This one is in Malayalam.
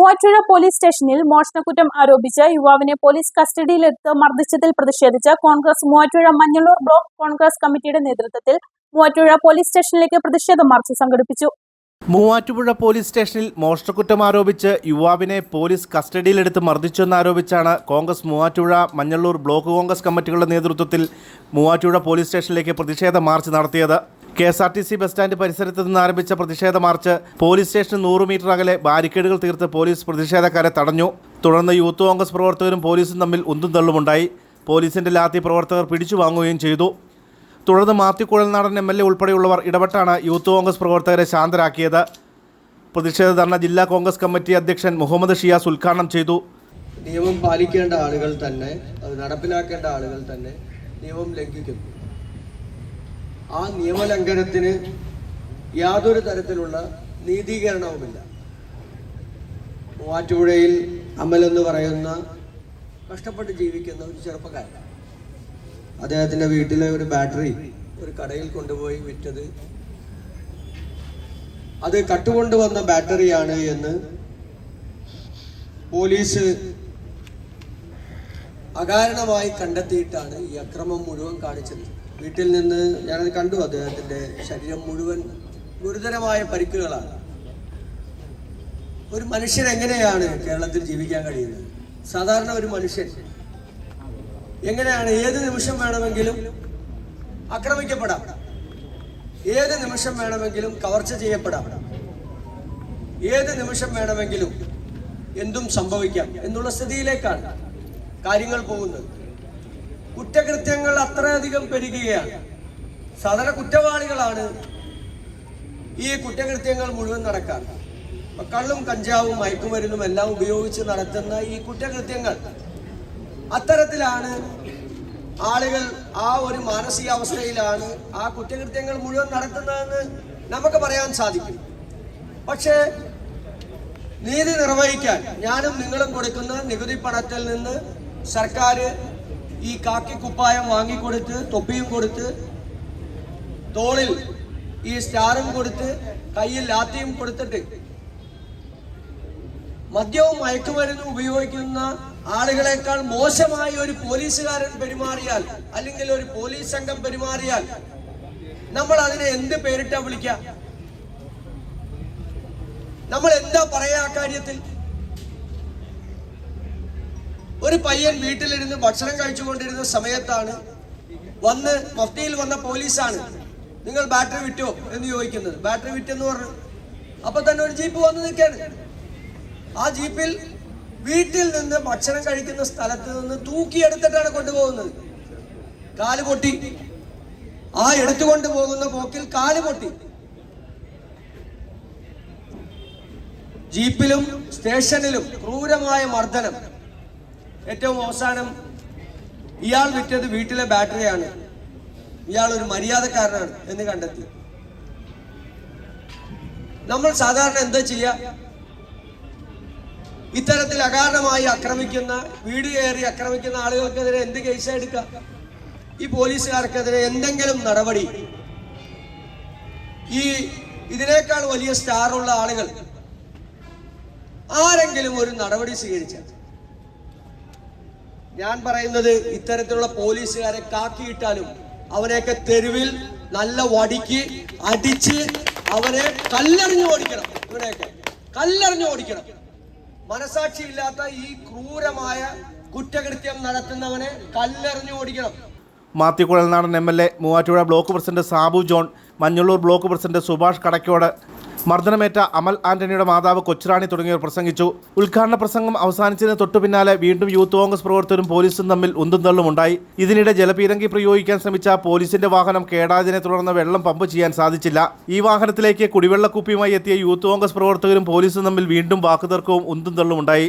മൂവാറ്റുപുഴ പോലീസ് സ്റ്റേഷനിൽ മോഷണക്കുറ്റം ആരോപിച്ച യുവാവിനെ പോലീസ് കസ്റ്റഡിയിലെടുത്ത് മർദ്ദിച്ചതിൽ പ്രതിഷേധിച്ച Congress Muvattupuzha Manjalloor block Congress കമ്മിറ്റിയുടെ നേതൃത്വത്തിൽ മൂവാറ്റുപുഴ പോലീസ് സ്റ്റേഷനിലേക്ക് പ്രതിഷേധ മാർച്ച് സംഘടിപ്പിച്ചു. മൂവാറ്റുപുഴ പോലീസ് സ്റ്റേഷനിൽ മോഷണക്കുറ്റം ആരോപിച്ച് യുവാവിനെ പോലീസ് കസ്റ്റഡിയിലെടുത്ത് മർദ്ദിച്ചെന്നാരോപിച്ചാണ് Congress Muvattupuzha Manjalloor block Congress കമ്മിറ്റികളുടെ നേതൃത്വത്തിൽ മൂവാറ്റുപുഴ പോലീസ് സ്റ്റേഷനിലേക്ക് പ്രതിഷേധ മാർച്ച് നടത്തിയത്. K S R T C bus stand പരിസരത്ത് നിന്ന് ആരംഭിച്ച പ്രതിഷേധ മാർച്ച് പോലീസ് സ്റ്റേഷന് നൂറ് മീറ്റർ അകലെ ബാരിക്കേഡുകൾ തീർത്ത് പോലീസ് പ്രതിഷേധക്കാരെ തടഞ്ഞു. തുടർന്ന് യൂത്ത് കോൺഗ്രസ് പ്രവർത്തകരും പോലീസും തമ്മിൽ ഉന്തും തള്ളുമുണ്ടായി പോലീസിന്റെ ലാത്തി പ്രവർത്തകർ പിടിച്ചു വാങ്ങുകയും ചെയ്തു. തുടർന്ന് Mathew Kuzhalnadan M L A ഉൾപ്പെടെയുള്ളവർ ഇടപെട്ടാണ് യൂത്ത് കോൺഗ്രസ് പ്രവർത്തകരെ ശാന്തരാക്കിയത്. പ്രതിഷേധ ധർണ ജില്ലാ കോൺഗ്രസ് കമ്മിറ്റി അധ്യക്ഷൻ മുഹമ്മദ് ഷിയാസ് ഉദ്ഘാടനം ചെയ്തു. നിയമം പാലിക്കേണ്ട ആളുകൾ തന്നെ അത് നടപ്പിലാക്കേണ്ട ആളുകൾ തന്നെ നിയമം ലംഘിക്കുന്നു. ആ നിയമലംഘനത്തിന് യാതൊരു തരത്തിലുള്ള നീതീകരണവുമില്ല. മൂവാറ്റുപുഴയിൽ അമലെന്ന് പറയുന്ന കഷ്ടപ്പെട്ട് ജീവിക്കുന്ന ഒരു ചെറുപ്പക്കാരൻ അദ്ദേഹത്തിന്റെ വീട്ടിലെ ഒരു ബാറ്ററി ഒരു കടയിൽ കൊണ്ടുപോയി വിറ്റത്. അത് കട്ടുകൊണ്ടുവന്ന ബാറ്ററിയാണ് എന്ന് പോലീസ് അകാരണമായി കണ്ടെത്തിയിട്ടാണ് ഈ അക്രമം മുഴുവൻ കാണിച്ചത്. വീട്ടിൽ നിന്ന് ഞാനത് കണ്ടു. അദ്ദേഹത്തിന്റെ ശരീരം മുഴുവൻ ഗുരുതരമായ പരിക്കുകളാണ്. ഒരു മനുഷ്യൻ എങ്ങനെയാണ് കേരളത്തിൽ ജീവിക്കാൻ കഴിയുന്നത്? സാധാരണ ഒരു മനുഷ്യൻ എങ്ങനെയാണ് ഏത് നിമിഷം വേണമെങ്കിലും ആക്രമിക്കപ്പെടാം. ഏത് നിമിഷം വേണമെങ്കിലും കവർച്ച ചെയ്യപ്പെടാം. ഏത് നിമിഷം വേണമെങ്കിലും എന്തും സംഭവിക്കാം എന്നുള്ള സ്ഥിതിയിലേക്കാണ് കാര്യങ്ങൾ പോകുന്നത്. കുറ്റകൃത്യങ്ങൾ അത്രയധികം പെരുകുകയാണ്. സാധാരണ കുറ്റവാളികളാണ് ഈ കുറ്റകൃത്യങ്ങൾ മുഴുവൻ നടക്കാൻ കള്ളും കഞ്ചാവും മയക്കുമരുന്നും എല്ലാം ഉപയോഗിച്ച് നടത്തുന്ന ഈ കുറ്റകൃത്യങ്ങൾ. അത്തരത്തിലാണ് ആളുകൾ ആ ഒരു മാനസികാവസ്ഥയിലാണ് ആ കുറ്റകൃത്യങ്ങൾ മുഴുവൻ നടത്തുന്നതെന്ന് നമുക്ക് പറയാൻ സാധിക്കും. പക്ഷേ നീതി നിർവഹിക്കാൻ ഞാനും നിങ്ങളും കൊടുക്കുന്ന നികുതി പണത്തിൽ നിന്ന് സർക്കാർ ഈ കാക്കി കുപ്പായം വാങ്ങിക്കൊടുത്ത് തൊപ്പിയും കൊടുത്ത് തോളിൽ ഈ സ്റ്റാറും കൊടുത്ത് കയ്യിൽ ലാത്തിയും കൊടുത്തിട്ട് മദ്യവും മയക്കുമരുന്നും ഉപയോഗിക്കുന്ന ആളുകളെക്കാൾ മോശമായി ഒരു പോലീസുകാരൻ പെരുമാറിയാൽ അല്ലെങ്കിൽ ഒരു പോലീസ് സംഘം പെരുമാറിയാൽ നമ്മൾ അതിനെ എന്ത് പേരിട്ടാ വിളിക്കുക നമ്മൾ എന്താ പറയാ കാര്യത്തിൽ? ഒരു പയ്യൻ വീട്ടിലിരുന്ന് ഭക്ഷണം കഴിച്ചുകൊണ്ടിരുന്ന സമയത്താണ് വന്ന് മഫ്തിയിൽ വന്ന പോലീസാണ്. നിങ്ങൾ ബാറ്ററി വിറ്റോ? എന്ന് ചോദിക്കുന്നത്. ബാറ്ററി വിറ്റെന്ന് പറഞ്ഞു. അപ്പൊ തന്നെ ഒരു ജീപ്പ് വന്ന് നിൽക്കാണ്. ആ ജീപ്പിൽ വീട്ടിൽ നിന്ന് ഭക്ഷണം കഴിക്കുന്ന സ്ഥലത്ത് നിന്ന് തൂക്കിയെടുത്തിട്ടാണ് കൊണ്ടുപോകുന്നത്. കാൽ പൊട്ടി. ആ എടുത്തുകൊണ്ട് പോകുന്ന പോക്കിൽ കാൽ പൊട്ടി. ജീപ്പിലും സ്റ്റേഷനിലും ക്രൂരമായ മർദ്ദനം. ഏറ്റവും അവസാനം ഇയാൾ വിറ്റത് വീട്ടിലെ ബാറ്ററിയാണ്. ഇയാൾ ഒരു മര്യാദക്കാരനാണ് എന്ന് കണ്ടെത്തി. നമ്മൾ സാധാരണ എന്താ ചെയ്യുക? ഇത്തരത്തിൽ അകാരണമായി ആക്രമിക്കുന്ന വീട് കയറി ആക്രമിക്കുന്ന ആളുകൾക്കെതിരെ എന്ത് കേസ് എടുക്കുക? ഈ പോലീസുകാർക്കെതിരെ എന്തെങ്കിലും നടപടി? ഈ ഇതിനേക്കാൾ വലിയ സ്റ്റാറുള്ള ആളുകൾ ആരെങ്കിലും ഒരു നടപടി സ്വീകരിച്ച ഞാൻ പറയുന്നത് ഇത്തരത്തിലുള്ള പോലീസുകാരെ കാക്കിയിട്ടാലും അവനെയൊക്കെ തെരുവിൽ നല്ല വടിക്ക് അടിച്ച് അവരെ കല്ലെറിഞ്ഞു ഓടിക്കണം. ഇവനെയൊക്കെ കല്ലെറിഞ്ഞു ഓടിക്കണം. മനസാക്ഷി ഇല്ലാത്ത ഈ ക്രൂരമായ കുറ്റകൃത്യം നടത്തുന്നവനെ കല്ലെറിഞ്ഞു ഓടിക്കണം. Mathew Nadan M L A Muvattupuzha block president Sabu John Manjalloor block president Subhash Kadakkode മർദ്ദനമേറ്റ Amal ആന്റണിയുടെ മാതാവ് കൊച്ചുറാണി തുടങ്ങിയവർ പ്രസംഗിച്ചു. ഉദ്ഘാടന പ്രസംഗം അവസാനിച്ചതിന് തൊട്ടു പിന്നാലെ വീണ്ടും യൂത്ത് കോൺഗ്രസ് പ്രവർത്തകരും പോലീസും തമ്മിൽ ഉന്തും തള്ളുമുണ്ടായി ഇതിനിടെ ജലപീരങ്കി പ്രയോഗിക്കാൻ ശ്രമിച്ച പോലീസിന്റെ വാഹനം കേടാതിനെ തുടർന്ന് വെള്ളം പമ്പ് ചെയ്യാൻ സാധിച്ചില്ല. ഈ വാഹനത്തിലേക്ക് കുടിവെള്ളക്കുപ്പിയുമായി എത്തിയ യൂത്ത് കോൺഗ്രസ് പ്രവർത്തകരും പോലീസും തമ്മിൽ വീണ്ടും വാക്കുതർക്കവും ഉന്തും തള്ളുമുണ്ടായി